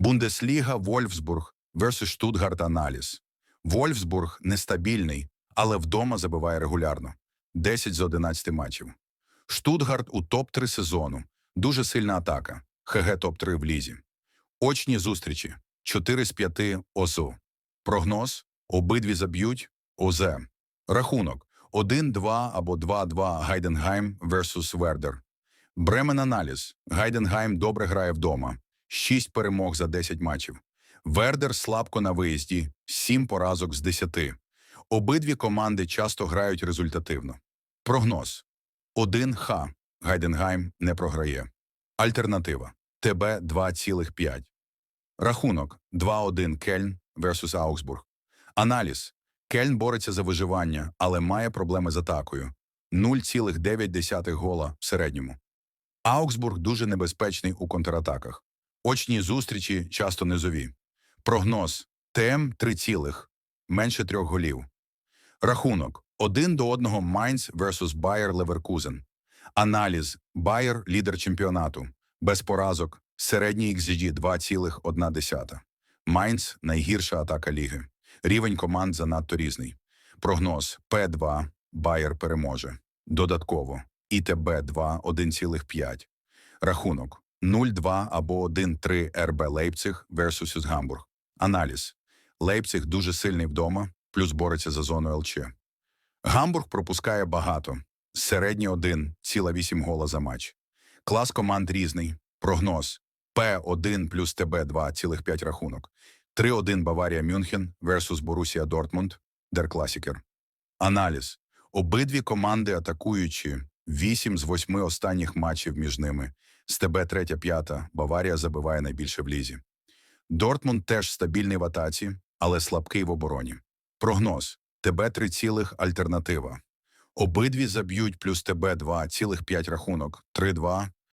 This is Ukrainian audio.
Бундесліга Вольфсбург vs Штутгарт Аналіз. Вольфсбург нестабільний, але вдома забиває регулярно. 10 з 11 матчів. Штутгарт у топ-3 сезону. Дуже сильна атака. ХГ топ-3 в лізі. Очні зустрічі. 4 з 5 ОЗО. Прогноз. Обидві заб'ють ОЗ. Рахунок. 1-2 або 2-2 Гайденгайм versus Вердер. Бремен аналіз. Гайденгайм добре грає вдома. 6 перемог за 10 матчів. Вердер слабко на виїзді, 7 поразок з 10. Обидві команди часто грають результативно. Прогноз. 1-Х. Гайденгайм не програє. Альтернатива. ТБ 2,5. Рахунок 2-1 Кельн versus Аугсбург. Аналіз. Кельн бореться за виживання, але має проблеми з атакою. 0,9 гола в середньому. Аугсбург дуже небезпечний у контратаках. Очні зустрічі часто низові. Прогноз ТМ 3 цілих, менше трьох голів. Рахунок 1 до 1 Майнц versus Байер Леверкузен. Аналіз Байер лідер чемпіонату. Без поразок. Середній XG 2,1. Майнц найгірша атака ліги. Рівень команд занадто різний. Прогноз П2 Байер переможе. Додатково ІТБ 2 1,5. Рахунок 0-2 або 1-3 РБ Лейпциг versus Гамбург. Аналіз. Лейпциг дуже сильний вдома, плюс бореться за зону ЛЧ. Гамбург пропускає багато. Середній 1,8 гола за матч. Клас команд різний. Прогноз. П1 плюс ТБ 2,5 рахунок. 3-1 Баварія Мюнхен versus Борусія Дортмунд. Дер. Аналіз. Обидві команди атакуючі. 8 з 8 останніх матчів між ними. З ТБ 3-5 Баварія забиває найбільше в лізі. Дортмунд теж стабільний в атаці, але слабкий в обороні. Прогноз. ТБ 3 цілих альтернатива. Обидві заб'ють плюс ТБ 2,5 рахунок. 3-2